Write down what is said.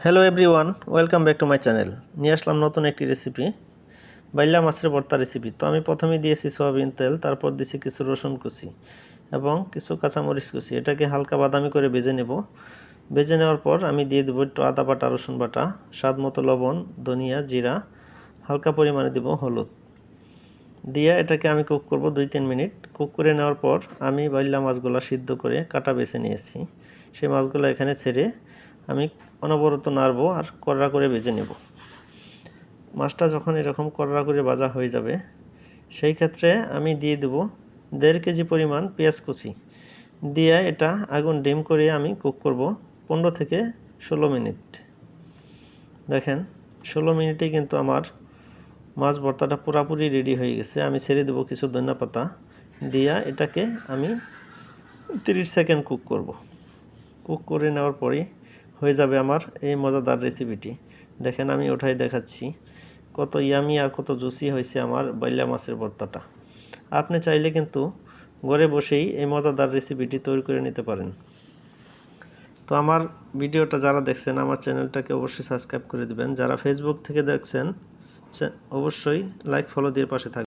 Hello everyone welcome back to my channel নিয়ে আসলাম নতুন একটি রেসিপি বাইলা মাছের ভর্তা রেসিপি তো আমি প্রথমে দিয়েছি সয়াবিন তেল, তারপর দিয়েছি কিছু রসুন কুচি এবং কিছু কাঁচামরিচ কুচি। এটাকে হালকা বাদামি করে ভেজে নেব। ভেজে নেওয়ার পর আমি দিয়ে দেবো একটু আদা বাটা, রসুন বাটা, স্বাদ মতো লবণ, ধনিয়া, জিরা, হালকা পরিমাণে দেবো হলুদ। দিয়ে এটাকে আমি কুক করব দুই তিন মিনিট। কুক করে নেওয়ার পর আমি বাইলা মাছগুলো সিদ্ধ করে কাটা বেছে নিয়েছি। সেই মাছগুলো এখানে ছেড়ে আমি অনবরত নাড়বো আর কড়া করে ভেজে নেব। মাছটা যখন এরকম কড়া করে ভাজা হয়ে যাবে, সেই ক্ষেত্রে আমি দিয়ে দেবো দেড় কেজি পরিমাণ পেঁয়াজ কুচি। দিয়ে এটা আগুন ডিম করে আমি কুক করব পনেরো থেকে ষোলো মিনিট। দেখেন, ষোলো মিনিটে কিন্তু আমার মাছ ভর্তাটা পুরাপুরি রেডি হয়ে গেছে। আমি ছেড়ে দেবো কিছু ধনিয়া পাতা। দিয়া এটাকে আমি তিরিশ সেকেন্ড কুক করব। কুক করে নেওয়ার পরে হয়ে যাবে আমার এই মজাদার রেসিপিটি দেখেন, আমি ওঠাই দেখাচ্ছি। কত ইয়ামি আর কত জুসি হয়েছে আমার বাইলা মাছের ভর্তাটা। আপনি চাইলে কিন্তু ঘরে বসেই এই মজাদার রেসিপিটি তৈরি করে নিতে পারেন। তো আমার ভিডিওটা যারা দেখছেন, আমার চ্যানেলটাকে অবশ্যই সাবস্ক্রাইব করে দিবেন। যারা ফেসবুক থেকে দেখছেন অবশ্যই লাইক ফলো দিয়ে পাশে থাকবেন